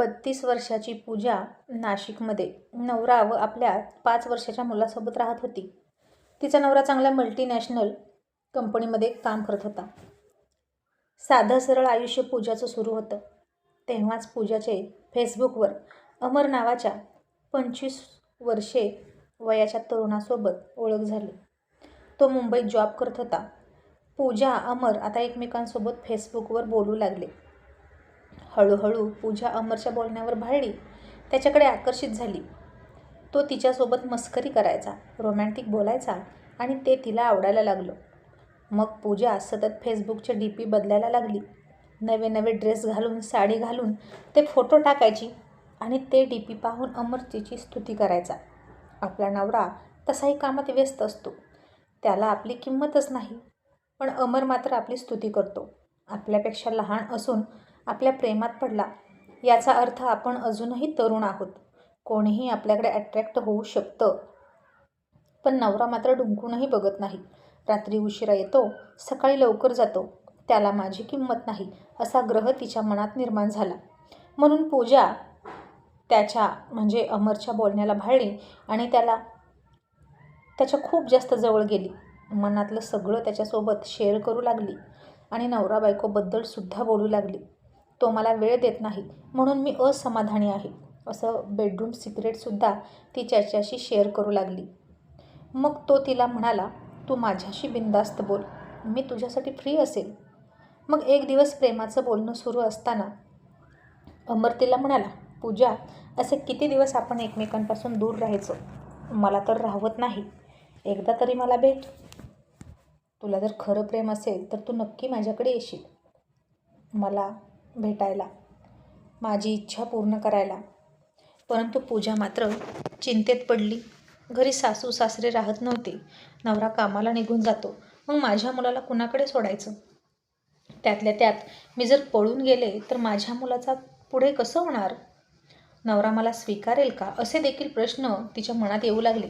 बत्तीस वर्षाची पूजा नाशिकमध्ये. नवरा व आपल्या पाच वर्षाच्या मुलासोबत राहत होती. तिचा नवरा चांगल्या मल्टीनॅशनल कंपनीमध्ये काम करत होता. साधं सरळ आयुष्य पूजाचं सुरू होतं. तेव्हाच पूजाचे फेसबुकवर अमर नावाच्या पंचवीस वर्षे वयाच्या तरुणासोबत ओळख झाली. तो मुंबईत जॉब करत होता. पूजा अमर आता एकमेकांसोबत फेसबुकवर बोलू लागले. हळूहळू पूजा अमरच्या बोलण्यावर भाळली. त्याच्याकडे आकर्षित झाली. तो तिच्यासोबत मस्करी करायचा रोमॅन्टिक बोलायचा आणि ते तिला आवडायला लागलं. मग पूजा सतत फेसबुकचे डी पी बदलायला लागली. नवे नवे ड्रेस घालून साडी घालून ते फोटो टाकायची आणि ते डी पी पाहून अमर तिची स्तुती करायचा. आपला नवरा तसाही कामात व्यस्त असतो. त्याला आपली किंमतच नाही. पण अमर मात्र आपली स्तुती करतो. आपल्यापेक्षा लहान असून आपल्या प्रेमात पडला. याचा अर्थ आपण अजूनही तरुण आहोत. कोणीही आपल्याकडे अट्रॅक्ट होऊ शकतं. पण नवरा मात्र डुंकूनही बघत नाही. रात्री उशिरा येतो सकाळी लवकर जातो. त्याला माझी किंमत नाही असा ग्रह तिच्या मनात निर्माण झाला. म्हणून पूजा त्याच्या म्हणजे अमरच्या बोलण्याला भाळली आणि त्याला त्याच्या खूप जास्त जवळ गेली. मनातलं सगळं त्याच्यासोबत शेअर करू लागली आणि नवरा बायकोबद्दल सुद्धा बोलू लागली. तो मला वेळ देत नाही म्हणून मी असमाधानी आहे असं बेडरूम सिक्रेटसुद्धा ती त्याच्याशी शेअर करू लागली. मग तो तिला म्हणाला तू माझ्याशी बिंदास्त बोल मी तुझ्यासाठी फ्री असेल. मग एक दिवस प्रेमाचं बोलणं सुरू असताना अमर तिला म्हणाला पूजा असे किती दिवस आपण एकमेकांपासून दूर राहायचो? मला तर राहवत नाही. एकदा तरी मला भेट. तुला जर खरं प्रेम असेल तर तू नक्की माझ्याकडे येशील. मला भेटायला. माझी इच्छा पूर्ण करायला. परंतु पूजा मात्र चिंतेत पडली. घरी सासू सासरे राहत नव्हते. नवरा कामाला निघून जातो. मग माझ्या मुलाला कुणाकडे सोडायचं? त्यातल्या त्यात मी जर पळून गेले तर माझ्या मुलाचा पुढे कसं होणार? नवरा मला स्वीकारेल का? असे देखील प्रश्न तिच्या मनात येऊ लागले.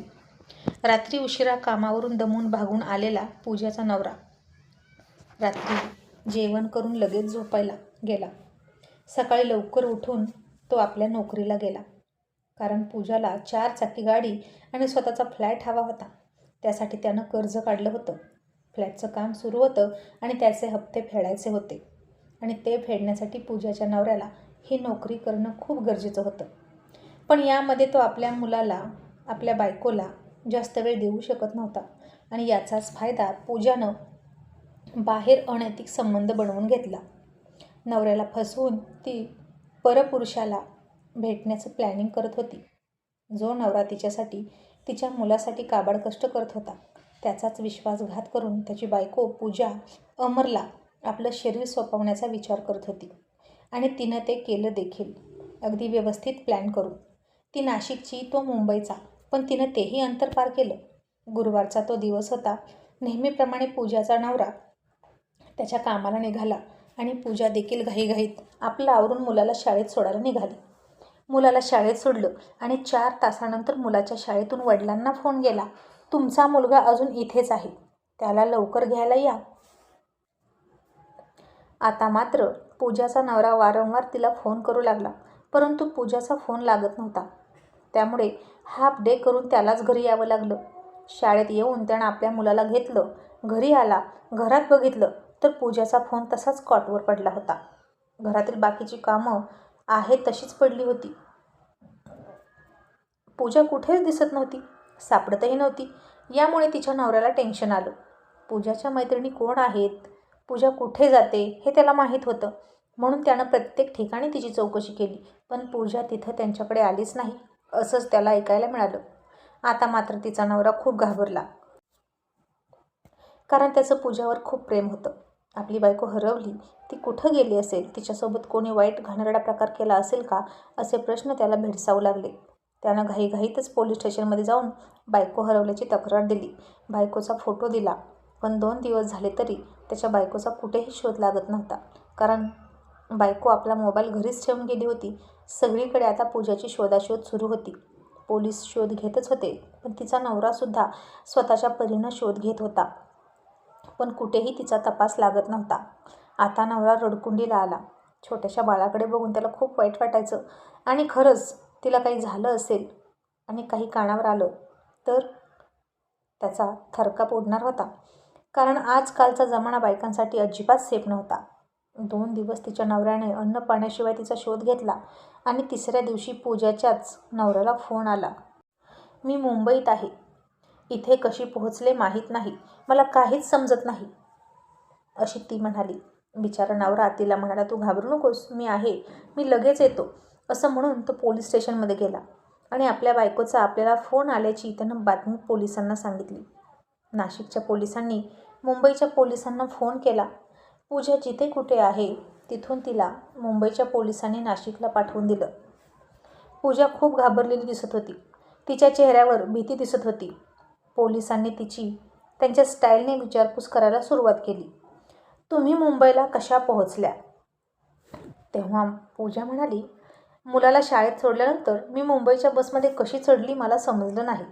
रात्री उशिरा कामावरून दमून भागून आलेला पूजाचा नवरा. रात्री जेवण करून लगेच झोपायला. गेला. सकाळी लवकर उठून तो आपल्या नोकरीला गेला. कारण पूजाला चार चाकी गाडी आणि स्वतःचा फ्लॅट हवा होता. त्यासाठी त्यानं कर्ज काढलं होतं. फ्लॅटचं काम सुरू होतं आणि त्याचे हप्ते फेडायचे होते. आणि ते फेडण्यासाठी पूजाच्या नवऱ्याला ही नोकरी करणं खूप गरजेचं होतं. पण यामध्ये तो आपल्या मुलाला आपल्या बायकोला जास्त वेळ देऊ शकत नव्हता. आणि याचाच फायदा पूजानं बाहेर अनैतिक संबंध बनवून घेतला. नवऱ्याला फसवून ती परपुरुषाला भेटण्याचं प्लॅनिंग करत होती. जो नवरा तिच्यासाठी तिच्या मुलासाठी काबाड कष्ट करत होता त्याचाच विश्वासघात करून त्याची बायको पूजा अमरला आपलं शरीर सोपवण्याचा विचार करत होती आणि तिनं ते केलं देखील. अगदी व्यवस्थित प्लॅन करून. ती नाशिकची तो मुंबईचा पण तिनं तेही अंतर पार केलं. गुरुवारचा तो दिवस होता. नेहमीप्रमाणे पूजाचा नवरा त्याच्या कामाला निघाला. आणि पूजा देखील घाईघाईत आपलं आवरून मुलाला शाळेत सोडायला निघाली. मुलाला शाळेत सोडलं आणि चार तासानंतर मुलाच्या शाळेतून वडिलांना फोन गेला तुमचा मुलगा अजून इथेच आहे त्याला लवकर घ्यायला या. आता मात्र पूजाचा नवरा वारंवार तिला फोन करू लागला परंतु पूजाचा फोन लागत नव्हता. त्यामुळे हाफ डे करून त्यालाच घरी यावं लागलं. शाळेत येऊन त्यानं आपल्या मुलाला घेतलं घरी आला घरात बघितलं तर पूजाचा फोन तसाच कॉटवर पडला होता. घरातील बाकीची कामं आहेत तशीच पडली होती. पूजा कुठेच दिसत नव्हती सापडतही नव्हती. यामुळे तिच्या नवऱ्याला टेन्शन आलं. पूजाच्या मैत्रिणी कोण आहेत? पूजा कुठे जाते हे त्याला माहीत होतं. म्हणून त्यानं प्रत्येक ठिकाणी तिची चौकशी केली पण पूजा तिथं त्यांच्याकडे आलीच नाही असंच त्याला ऐकायला मिळालं. आता मात्र तिचा नवरा खूप घाबरला. कारण त्याचं पूजावर खूप प्रेम होतं. आपली बायको हरवली ती कुठं गेली असेल? तिच्यासोबत कोणी वाईट घाणेरडा प्रकार केला असेल का? असे प्रश्न त्याला भेडसावू लागले. त्यानं घाईघाईतच पोलीस स्टेशनमध्ये जाऊन बायको हरवल्याची तक्रार दिली. बायकोचा फोटो दिला. पण दोन दिवस झाले तरी त्याच्या बायकोचा कुठेही शोध लागत नव्हता. कारण बायको आपला मोबाईल घरीच ठेवून गेली होती. सगळीकडे आता पूजाची शोधाशोध सुरू होती. पोलीस शोध घेतच होते पण तिचा नवरासुद्धा स्वतःच्या परीनं शोध घेत होता. पण कुठेही तिचा तपास लागत नव्हता. आता नवरा रडकुंडीला आला. छोट्याशा बाळाकडे बघून त्याला खूप वाईट वाटायचं. आणि खरंच तिला काही झालं असेल आणि काही कानावर आलं तर त्याचा थरकाप उडणार होता. कारण आजकालचा जमाना बायकांसाठी अजिबात सेफ नव्हता. दोन दिवस तिच्या नवऱ्याने अन्न पाण्याशिवाय तिचा शोध घेतला आणि तिसऱ्या दिवशी पूजाच्याच नवऱ्याला फोन आला. मी मुंबईत आहे. इथे कशी पोहोचले माहीत नाही. मला काहीच समजत नाही. अशी ती म्हणाली. बिचारा नवरा तिला म्हणाला तू घाबरू नकोस मी आहे. मी लगेच येतो. असं म्हणून तो पोलीस स्टेशनमध्ये गेला. आणि आपल्या बायकोचा आपल्याला फोन आल्याची त्यानं बातमी पोलिसांना सांगितली. नाशिकच्या पोलिसांनी मुंबईच्या पोलिसांना फोन केला. पूजा जिथे कुठे आहे तिथून तिला मुंबईच्या पोलिसांनी नाशिकला पाठवून दिलं. पूजा खूप घाबरलेली दिसत होती. तिच्या चेहऱ्यावर भीती दिसत होती. पोलिसांनी तिची त्यांच्या स्टाईलने विचारपूस करायला सुरुवात केली. तुम्ही मुंबईला कशा पोहोचल्या? तेव्हा पूजा म्हणाली मुलाला शाळेत सोडल्यानंतर मी मुंबईच्या बसमध्ये कशी चढली मला समजलं नाही.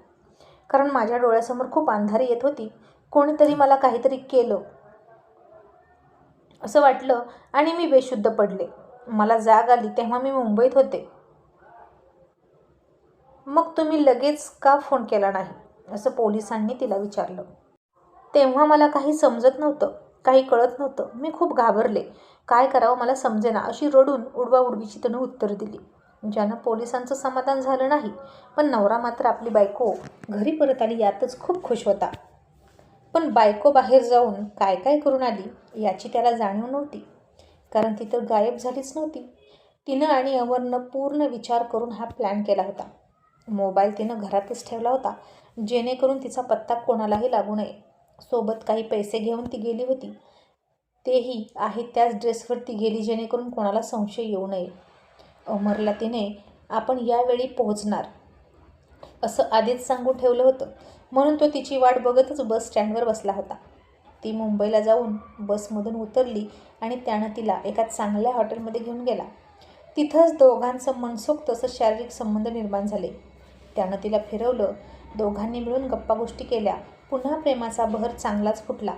कारण माझ्या डोळ्यासमोर खूप अंधारी येत होती. कोणीतरी मला काहीतरी केलं. असं वाटलं आणि मी बेशुद्ध पडले. मला जाग आली तेव्हा मी मुंबईत होते. मग तुम्ही लगेच का फोन केला नाही? असं पोलिसांनी तिला विचारलं. तेव्हा मला काही समजत नव्हतं काही कळत नव्हतं. मी खूप घाबरले. काय करावं मला समजेना अशी रडून उडवाउडवीची त्यानं उत्तर दिली. ज्यानं पोलिसांचं समाधान झालं नाही पण नवरा मात्र आपली बायको घरी परत आली यातच खूप खुश होता. पण बायको बाहेर जाऊन काय काय करून आली याची त्याला जाणीव नव्हती. कारण ती तर गायब झालीच नव्हती. तिनं आणि अमरनं पूर्ण विचार करून हा प्लॅन केला होता. मोबाईल तिनं घरातच ठेवला होता. जेणेकरून तिचा पत्ता कोणालाही लागू नये. सोबत काही पैसे घेऊन ती गेली होती. तेही आहे त्याच ड्रेसवर ती गेली जेणेकरून कोणाला संशय येऊ नये. अमरला तिने आपण यावेळी पोहोचणार. असं आधीच सांगून ठेवलं होतं. म्हणून तो तिची वाट बघतच बस स्टँडवर बसला होता. ती मुंबईला जाऊन बसमधून उतरली आणि त्यानं तिला एका चांगल्या हॉटेलमध्ये घेऊन गेला. तिथंच दोघांचं मनसोक्त तसं शारीरिक संबंध निर्माण झाले. त्यानं तिला फिरवलं दोघांनी मिळून गप्पा गोष्टी केल्या. पुन्हा प्रेमाचा बहर चांगलाच फुटला.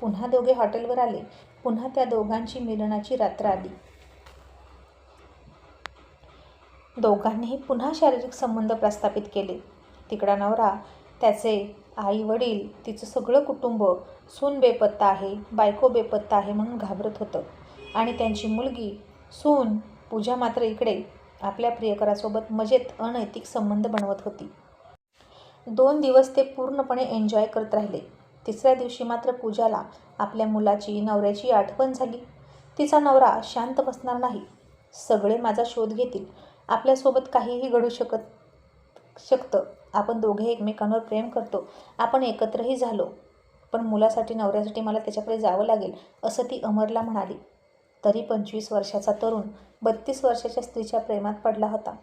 पुन्हा दोघे हॉटेलवर आले. पुन्हा त्या दोघांची मिलनाची रात्र आली. दोघांनीही पुन्हा शारीरिक संबंध प्रस्थापित केले. तिकडा नवरा त्याचे आई वडील तिचं सगळं कुटुंब सून बेपत्ता आहे बायको बेपत्ता आहे म्हणून घाबरत होतं. आणि त्यांची मुलगी सून पूजा मात्र इकडे आपल्या प्रियकरासोबत मजेत अनैतिक संबंध बनवत होती. दोन दिवस ते पूर्णपणे एन्जॉय करत राहिले. तिसऱ्या दिवशी मात्र पूजाला आपल्या मुलाची नवऱ्याची आठवण झाली. तिचा नवरा शांत बसणार नाही. सगळे माझा शोध घेतील. आपल्यासोबत काहीही घडू शकत शकतं. आपण दोघे एकमेकांवर प्रेम करतो. आपण एकत्रही झालो. पण मुलासाठी नवऱ्यासाठी मला त्याच्याकडे जावं लागेल असं ती अमरला म्हणाली. तरी पंचवीस वर्षाचा तरुण बत्तीस वर्षाच्या स्त्रीच्या प्रेमात पडला होता.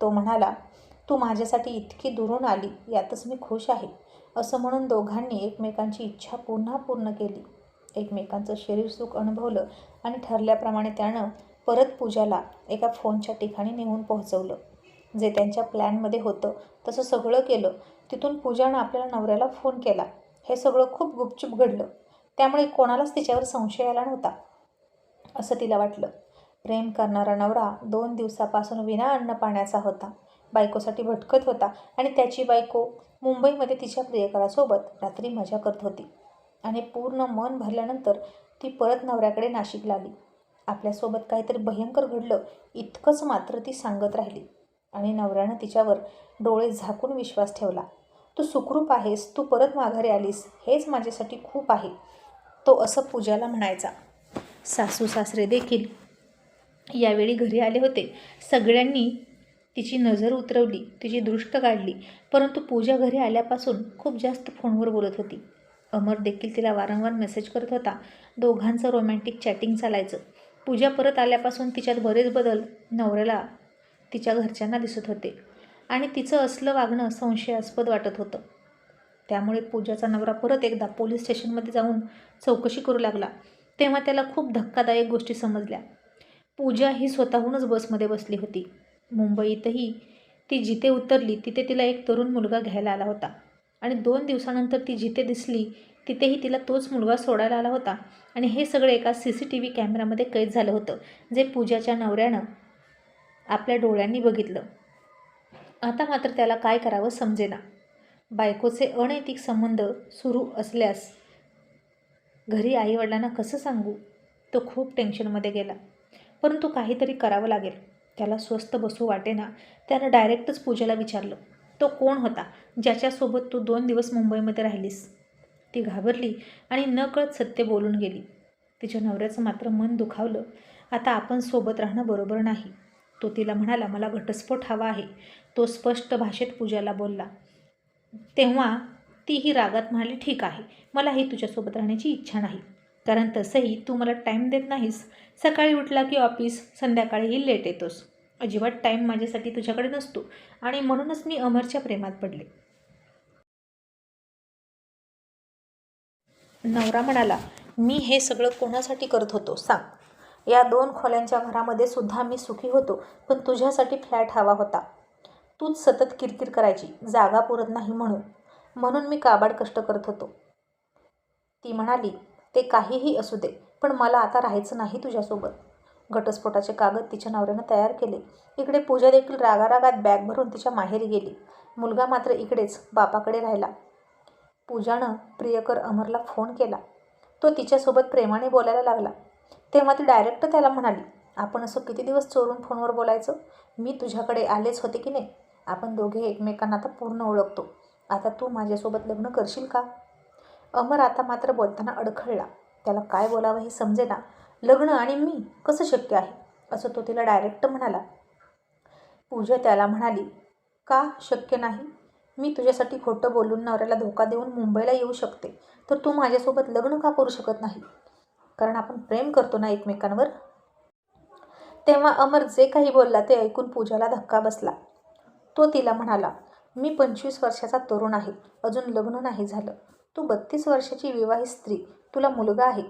तो म्हणाला तू माझ्यासाठी इतकी दुरून आली यातच मी खुश आहे असं म्हणून दोघांनी एकमेकांची इच्छा पुन्हा पूर्ण केली. एकमेकांचं शरीर सुख अनुभवलं आणि ठरल्याप्रमाणे त्यानं परत पूजाला एका फोनच्या ठिकाणी नेऊन पोहोचवलं. जे त्यांच्या प्लॅनमध्ये होतं तसं सगळं केलं. तिथून पूजानं आपल्याला नवऱ्याला फोन केला. हे सगळं खूप गुपचूप घडलं. त्यामुळे कोणालाच तिच्यावर संशय आला नव्हता असं तिला वाटलं. प्रेम करणारा नवरा दोन दिवसापासून विना अन्न पाण्याचा होता. बायकोसाठी भटकत होता आणि त्याची बायको मुंबईमध्ये तिच्या प्रियकरासोबत रात्री मजा करत होती. आणि पूर्ण मन भरल्यानंतर ती परत नवऱ्याकडे नाशिकला आली आपल्यासोबत काहीतरी भयंकर घडलं इतकंच मात्र ती सांगत राहिली. आणि नवऱ्यानं तिच्यावर डोळे झाकून विश्वास ठेवला. तू सुखरूप आहेस तू परत माघारी आलीस हेच माझ्यासाठी खूप आहे तो असं पूजाला म्हणायचा. सासू सासरे देखील यावेळी घरी आले होते. सगळ्यांनी तिची नजर उतरवली तिची दृष्ट काढली परंतु पूजा घरी आल्यापासून खूप जास्त फोनवर बोलत होती. अमर देखील तिला वारंवार मेसेज करत होता दोघांचं रोमॅन्टिक चॅटिंग चालायचं. पूजा परत आल्यापासून तिच्यात बरेच बदल नवऱ्याला तिच्या घरच्यांना दिसत होते आणि तिचं असलं वागणं संशयास्पद वाटत होतं. त्यामुळे पूजाचा नवरा परत एकदा पोलीस स्टेशनमध्ये जाऊन चौकशी करू लागला तेव्हा त्याला खूप धक्कादायक गोष्टी समजल्या. पूजा ही स्वतःहूनच बसमध्ये बसली होती. मुंबईतही ती जिथे उतरली तिथे तिला एक तरुण मुलगा घ्यायला आला होता. आणि दोन दिवसानंतर ती जिथे दिसली तिथेही तिला तोच मुलगा सोडायला आला होता. आणि हे सगळं एका सी सी टी व्ही कॅमेऱ्यामध्ये कैद झालं होतं जे पूजाच्या नवऱ्यानं आपल्या डोळ्यांनी बघितलं. आता मात्र त्याला काय करावं समजेना. बायकोचे अनैतिक संबंध सुरू असल्यास घरी आईवडिलांना कसं सांगू? तो खूप टेन्शनमध्ये गेला. परंतु काहीतरी करावं लागेल. त्याला स्वस्त बसू वाटेना त्यानं डायरेक्टच पूजेला विचारलं तो कोण होता? ज्याच्यासोबत तू दोन दिवस मुंबईमध्ये राहिलीस? ती घाबरली आणि नकळत सत्य बोलून गेली. तिच्या नवऱ्याचं मात्र मन दुखावलं. आता आपण सोबत राहणं बरोबर नाही. तो तिला म्हणाला मला घटस्फोट हवा आहे. तो स्पष्ट भाषेत पूजाला बोलला तेव्हा तीही रागात म्हणाली ठीक आहे मलाही तुझ्यासोबत राहण्याची इच्छा नाही. कारण तसंही तू मला टाईम देत नाहीस. सकाळी उठला की ऑफिस संध्याकाळीही लेट येतोस. अजिबात टाईम माझ्यासाठी तुझ्याकडे नसतो आणि म्हणूनच मी अमरच्या प्रेमात पडले. नवरा म्हणाला मी हे सगळं कोणासाठी करत होतो? सांग. या दोन खोल्यांच्या घरामध्ये सुद्धा मी सुखी होतो पण तुझ्यासाठी फ्लॅट हवा होता. तूच सतत किरकिर करायची जागा पुरत नाही म्हणून. म्हणून मी काबाड कष्ट करत होतो. ती म्हणाली ते काहीही असू दे पण मला आता राहायचं नाही तुझ्यासोबत. घटस्फोटाचे कागद तिच्या नवऱ्यानं तयार केले. इकडे पूजा देखील रागारागात बॅग भरून तिच्या माहेरी गेली. मुलगा मात्र इकडेच बापाकडे राहिला. पूजानं प्रियकर अमरला फोन केला. तो तिच्यासोबत प्रेमाने बोलायला लागला. तेव्हा ती डायरेक्ट त्याला म्हणाली आपण असं किती दिवस चोरून फोनवर बोलायचं? मी तुझ्याकडे आलेच होते की नाही? आपण दोघे एकमेकांना आता पूर्ण ओळखतो. आता तू माझ्यासोबत लग्न करशील का? अमर आता मात्र बोलताना अडखळला. त्याला काय बोलावं हे समजेना. लग्न आणि मी कसं शक्य आहे? असं तो तिला डायरेक्ट म्हणाला. पूजा त्याला म्हणाली का शक्य नाही? मी तुझ्यासाठी खोटं बोलून नवऱ्याला धोका देऊन मुंबईला येऊ शकते. तर तू माझ्यासोबत लग्न का करू शकत नाही? कारण आपण प्रेम करतो ना एकमेकांवर. तेव्हा अमर जे काही बोलला ते ऐकून पूजाला धक्का बसला. तो तिला म्हणाला मी पंचवीस वर्षाचा तरुण आहे. अजून लग्न नाही झालं. तू बत्तीस वर्षाची विवाहित स्त्री तुला मुलगा आहे.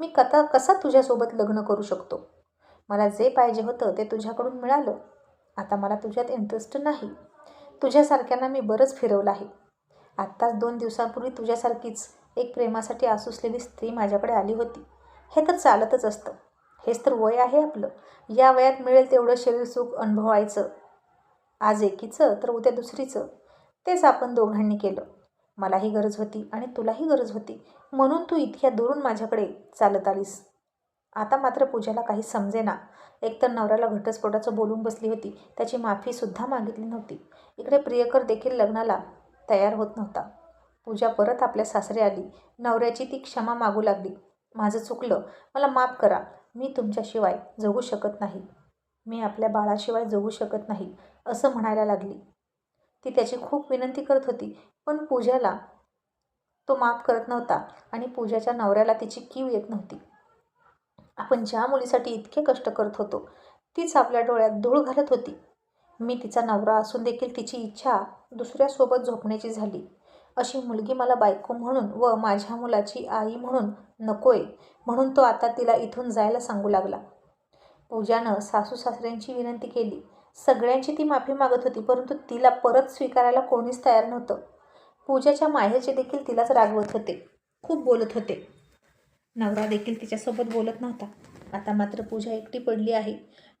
मी कथा कसा तुझ्यासोबत लग्न करू शकतो? मला जे पाहिजे होतं ते तुझ्याकडून मिळालं. आता मला तुझ्यात इंटरेस्ट नाही. तुझ्यासारख्यांना मी बरंच फिरवलं आहे. आत्ताच दोन दिवसांपूर्वी तुझ्यासारखीच एक प्रेमासाठी आसुसलेली स्त्री माझ्याकडे आली होती. हे तर चालतच असतं. हेच तर वय आहे आपलं. या वयात मिळेल तेवढं शरीर सुख अनुभवायचं. आज एकीचं तर उद्या दुसरीचं. तेच आपण दोघांनी केलं. मलाही गरज होती आणि तुलाही गरज होती. म्हणून तू इतक्या दुरून माझ्याकडे चालत आलीस. आता मात्र पूजाला काही समजेना. एकतर नवऱ्याला घटस्फोटाचं बोलून बसली होती. त्याची माफीसुद्धा मागितली नव्हती. इकडे प्रियकर देखील लग्नाला तयार होत नव्हता. पूजा परत आपल्या सासरे आली. नवऱ्याची ती क्षमा मागू लागली. माझं चुकलं. मला माफ करा. मी तुमच्याशिवाय जगू शकत नाही. मी आपल्या बाळाशिवाय जगू शकत नाही असं म्हणायला लागली. ती त्याची खूप विनंती करत होती. पण पूजाला तो माफ करत नव्हता आणि पूजाच्या नवऱ्याला तिची कीव येत नव्हती. आपण ज्या मुलीसाठी इतके कष्ट करत होतो तीच आपल्या डोळ्यात धूळ घालत होती. मी तिचा नवरा असून देखील तिची इच्छा दुसऱ्यासोबत झोपण्याची झाली. अशी मुलगी मला बायको म्हणून व माझ्या मुलाची आई म्हणून नकोय म्हणून तो आता तिला इथून जायला सांगू लागला. पूजानं सासू सासऱ्यांची विनंती केली. सगळ्यांची ती माफी मागत होती परंतु तिला परत स्वीकारायला कोणीच तयार नव्हतं. पूजाच्या माहेरचे देखील तिलाच रागवत होते. खूप बोलत होते. नवरा देखील तिच्यासोबत बोलत नव्हता. आता मात्र पूजा एकटी पडली आहे.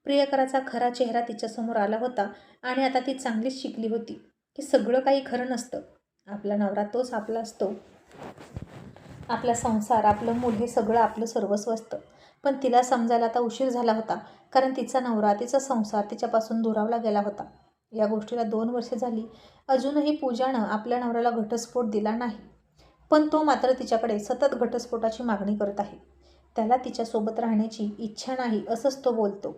प्रियकराचा खरा चेहरा तिच्यासमोर आला होता आणि आता ती चांगलीच शिकली होती की सगळं काही खरं नसतं. आपला नवरा तोच आपला असतो. आपला संसार आपलं मूल हे सगळं आपलं सर्वस्व असतं. पण तिला समजायला आता उशीर झाला होता कारण तिचा नवरा तिचा संसार तिच्यापासून दुरावला गेला होता. या गोष्टीला दोन वर्षे झाली. अजूनही पूजानं आपल्या नवऱ्याला घटस्फोट दिला नाही. पण तो मात्र तिच्याकडे सतत घटस्फोटाची मागणी करत आहे. त्याला तिच्यासोबत राहण्याची इच्छा नाही असंच तो बोलतो.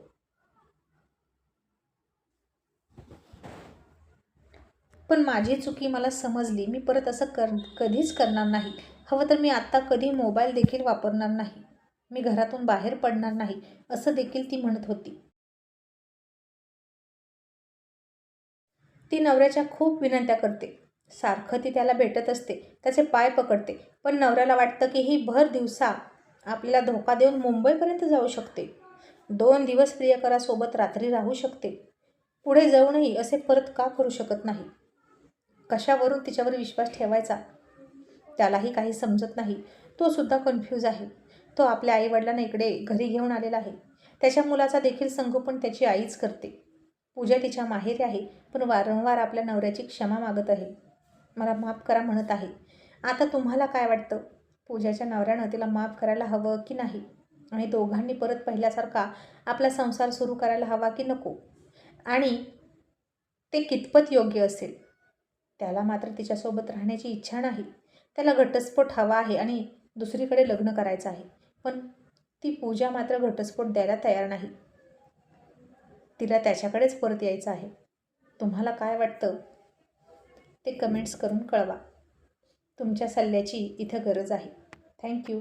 पण माझी चुकी मला समजली. मी परत असं कर कधीच करणार नाही. हवं तर मी आत्ता कधी मोबाईल देखील वापरणार नाही. मी घरातून बाहेर पडणार नाही असं देखील ती म्हणत होती. ती नवऱ्याच्या खूप विनंत्या करते. सारखं ती त्याला भेटत असते त्याचे पाय पकडते पण नवऱ्याला वाटतं की ही भर दिवसा आपल्याला धोका देऊन मुंबईपर्यंत जाऊ शकते. दोन दिवस प्रियकरासोबत रात्री राहू शकते. पुढे जाऊनही असे परत का करू शकत नाही? कशावरून तिच्यावर विश्वास ठेवायचा? त्यालाही काही समजत नाही. तो सुद्धा कन्फ्यूज आहे. तो आपल्या आईवडिलांना इकडे घरी घेऊन आलेला आहे. त्याच्या मुलाचा देखील संगोपन त्याची आईच करते. पूजा तिच्या माहेरी आहे पण वारंवार आपल्या नवऱ्याची क्षमा मागत आहे. मला माफ करा म्हणत आहे. आता तुम्हाला काय वाटतं? पूजाच्या नवऱ्यानं तिला माफ करायला हवं की नाही? आणि दोघांनी परत पहिल्यासारखा आपला संसार सुरू करायला हवा की नको? आणि ते कितपत योग्य असेल? त्याला मात्र तिच्यासोबत राहण्याची इच्छा नाही. त्याला घटस्फोट हवा आहे आणि दुसरीकडे लग्न करायचं आहे. पण ती पूजा मात्र घटस्फोट द्यायला तयार नाही. तिला त्याच्याकडेच परत यायचं आहे. तुम्हाला काय वाटतं? ते कमेंट्स करून कळवा. तुमच्या सल्ल्याची इथं गरज आहे. थँक्यू.